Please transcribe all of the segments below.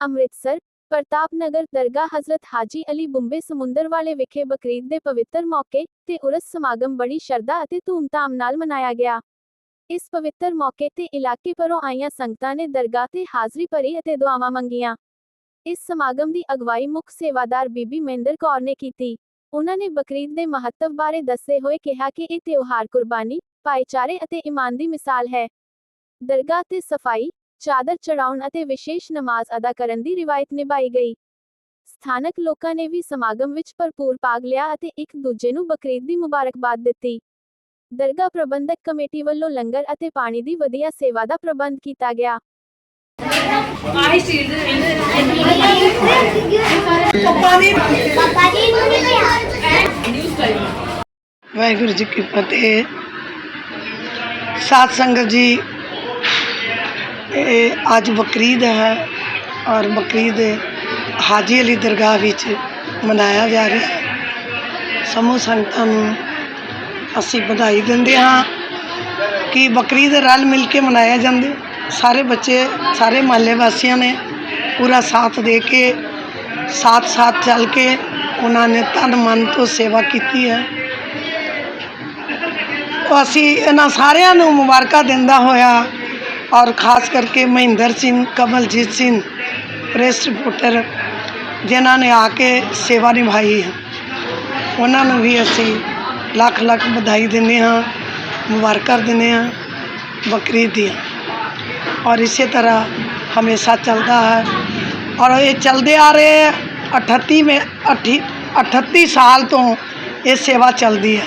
ਅੰਮ੍ਰਿਤਸਰ ਪ੍ਰਤਾਪ ਨਗਰ ਦਰਗਾਹ ਹਜ਼ਰਤ ਹਾਜੀ ਅਲੀ ਬੰਬੇ ਸਮੁੰਦਰ ਵਾਲੇ ਵਿਖੇ ਬਕਰੀਦ ਦੇ ਪਵਿੱਤਰ ਮੌਕੇ ਤੇ ਉਰਸ ਸਮਾਗਮ ਬੜੀ ਸ਼ਰਧਾ ਅਤੇ ਧੂਮਧਾਮ ਨਾਲ ਮਨਾਇਆ ਗਿਆ। ਇਸ ਪਵਿੱਤਰ ਮੌਕੇ ਤੇ ਇਲਾਕੇ ਭਰੋਂ ਆਈਆਂ ਸੰਗਤਾਂ ਨੇ ਦਰਗਾਹ ਤੇ ਹਾਜ਼ਰੀ ਭਰੀ ਅਤੇ ਦੁਆਵਾਂ ਮੰਗੀਆਂ। ਇਸ ਸਮਾਗਮ ਦੀ ਅਗਵਾਈ ਮੁੱਖ ਸੇਵਾਦਾਰ ਬੀਬੀ ਮਹਿੰਦਰ ਕੌਰ ਨੇ ਕੀਤੀ। ਉਹਨਾਂ ਨੇ ਬਕਰੀਦ ਦੇ ਮਹੱਤਵ ਬਾਰੇ ਦੱਸਦੇ ਹੋਏ ਕਿਹਾ ਕਿ ਇਹ ਤਿਉਹਾਰ ਕੁਰਬਾਨੀ, ਭਾਈਚਾਰੇ ਅਤੇ ਇਮਾਨ ਦੀ ਮਿਸਾਲ ਹੈ। ਦਰਗਾਹ ਤੇ ਸਫ਼ਾਈ ਚਾਦਰ ਚੜਾਉਣ ਅਤੇ ਵਿਸ਼ੇਸ਼ ਨਮਾਜ਼ ਅਦਾ ਕਰਨ ਦੀ ਰਿਵਾਇਤ ਨਿਭਾਈ ਗਈ। ਸਥਾਨਕ ਲੋਕਾਂ ਨੇ ਵੀ ਸਮਾਗਮ ਵਿੱਚ ਭਰਪੂਰ ਭਾਗ ਲਿਆ ਅਤੇ ਇੱਕ ਦੂਜੇ ਨੂੰ ਬਕਰੀਦ ਦੀ ਮੁਬਾਰਕਬਾਦ ਦਿੱਤੀ। ਦਰਗਾਹ ਪ੍ਰਬੰਧਕ ਕਮੇਟੀ ਵੱਲੋਂ ਲੰਗਰ ਅਤੇ ਪਾਣੀ ਦੀ ਵਧੀਆ ਸੇਵਾ ਦਾ ਪ੍ਰਬੰਧ ਕੀਤਾ ਗਿਆ। ਵਾਹਿਗੁਰੂ ਜੀ ਕੀ ਫਤਿਹ। ਸਾਧ ਸੰਗਤ ਜੀ ਇਹ ਅੱਜ ਬਕਰੀਦ ਹੈ ਔਰ ਬਕਰੀਦ ਹਾਜੀ ਅਲੀ ਦਰਗਾਹ ਵਿੱਚ ਮਨਾਇਆ ਜਾ ਰਿਹਾ ਸਮੂਹ ਸੰਗਤਾਂ ਨੂੰ ਅਸੀਂ ਵਧਾਈ ਦਿੰਦੇ ਹਾਂ ਕਿ ਬਕਰੀਦ ਰਲ ਮਿਲ ਕੇ ਮਨਾਇਆ ਜਾਂਦੇ ਸਾਰੇ ਬੱਚੇ, ਸਾਰੇ ਮਹੱਲੇ ਵਾਸੀਆਂ ਨੇ ਪੂਰਾ ਸਾਥ ਦੇ ਕੇ ਸਾਥ ਸਾਥ ਚੱਲ ਕੇ ਉਹਨਾਂ ਨੇ ਤਨ ਮਨ ਤੋਂ ਸੇਵਾ ਕੀਤੀ ਹੈ। ਅਸੀਂ ਇਹਨਾਂ ਸਾਰਿਆਂ ਨੂੰ ਮੁਬਾਰਕਾਂ ਦਿੰਦਾ ਹੋਇਆ ਔਰ ਖਾਸ ਕਰਕੇ ਮਹਿੰਦਰ ਸਿੰਘ ਕਮਲਜੀਤ ਸਿੰਘ ਪ੍ਰੈਸ ਰਿਪੋਰਟਰ ਜਿਨ੍ਹਾਂ ਨੇ ਆ ਕੇ ਸੇਵਾ ਨਿਭਾਈ ਹੈ ਉਹਨਾਂ ਨੂੰ ਵੀ ਅਸੀਂ ਲੱਖ ਲੱਖ ਵਧਾਈ ਦਿੰਦੇ ਹਾਂ ਮੁਬਾਰਕਾਂ ਦਿੰਦੇ ਹਾਂ ਬਕਰੀਦ ਦੀਆਂ ਔਰ ਇਸੇ ਤਰ੍ਹਾਂ ਹਮੇਸ਼ਾ ਚੱਲਦਾ ਹੈ ਔਰ ਇਹ ਚੱਲਦੇ ਆ ਰਹੇ ਹੈ 38 ਮੇ 38 ਸਾਲ ਤੋਂ ਇਹ ਸੇਵਾ ਚੱਲਦੀ ਹੈ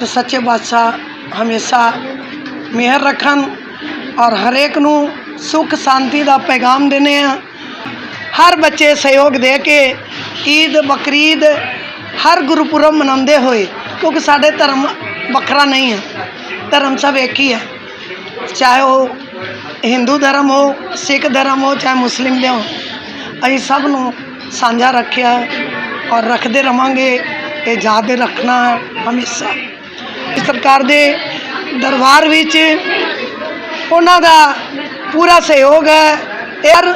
ਤੇ ਸੱਚੇ ਬਾਦਸ਼ਾਹ ਹਮੇਸ਼ਾ ਮਿਹਰ ਰੱਖਣ ਔਰ ਹਰੇਕ ਨੂੰ ਸੁੱਖ ਸ਼ਾਂਤੀ ਦਾ ਪੈਗਾਮ ਦਿੰਦੇ ਆ ਹਰ ਬੱਚੇ ਸਹਿਯੋਗ ਦੇ ਕੇ ਈਦ, ਬਕਰੀਦ ਹਰ ਗੁਰਪੁਰਬ ਮਨਾਉਂਦੇ ਹੋਏ, ਕਿਉਂਕਿ ਸਾਡੇ ਧਰਮ ਵੱਖਰਾ ਨਹੀਂ ਹੈ, ਧਰਮ ਸਭ ਇੱਕ ਹੀ ਹੈ। ਚਾਹੇ ਉਹ ਹਿੰਦੂ ਧਰਮ ਹੋ, ਸਿੱਖ ਧਰਮ ਹੋ, ਚਾਹੇ ਮੁਸਲਿਮ ਦੇ ਹੋ ਅਸੀਂ ਸਭ ਨੂੰ ਸਾਂਝਾ ਰੱਖਿਆ ਔਰ ਰੱਖਦੇ ਰਵਾਂਗੇ, ਇਹ ਯਾਦ ਰੱਖਣਾ ਹੈ ਹਮੇਸ਼ਾ। ਸਰਕਾਰ ਦੇ ਦਰਬਾਰ ਵਿੱਚ ਉਹਨਾਂ ਦਾ ਪੂਰਾ ਸਹਿਯੋਗ ਹੈ ਯਾਰ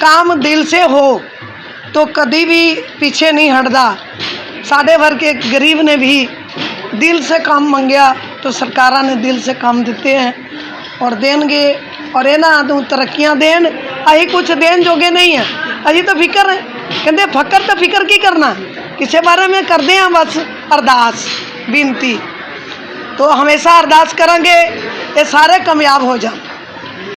ਕੰਮ ਦਿਲ ਸੇ ਹੋ तो कभी भी पीछे नहीं हटता साढ़े वर्ग एक गरीब ने भी दिल से काम मंगया तो सरकारां ने दिल से काम दिते हैं और देंगे और ਇਹਨਾਂ ਨੂੰ ਤਰੱਕੀਆਂ ਦੇਣ ਅਸੀਂ ਕੁਝ ਦੇਣ ਜੋਗੇ ਨਹੀਂ ਹੈ ਅਸੀਂ ਤਾਂ ਫਿਕਰ ਹੈ ਕਹਿੰਦੇ ਫਕਰ ਤਾਂ ਫਿਕਰ ਕੀ ਕਰਨਾ ਕਿਸੇ ਬਾਰੇ ਮੈਂ ਕਰਦੇ ਹਾਂ ਬਸ ਅਰਦਾਸ ਬੇਨਤੀ तो हमेशा अरदास करेंगे ਇਹ ਸਾਰੇ ਕਾਮਯਾਬ ਹੋ ਜਾਣ।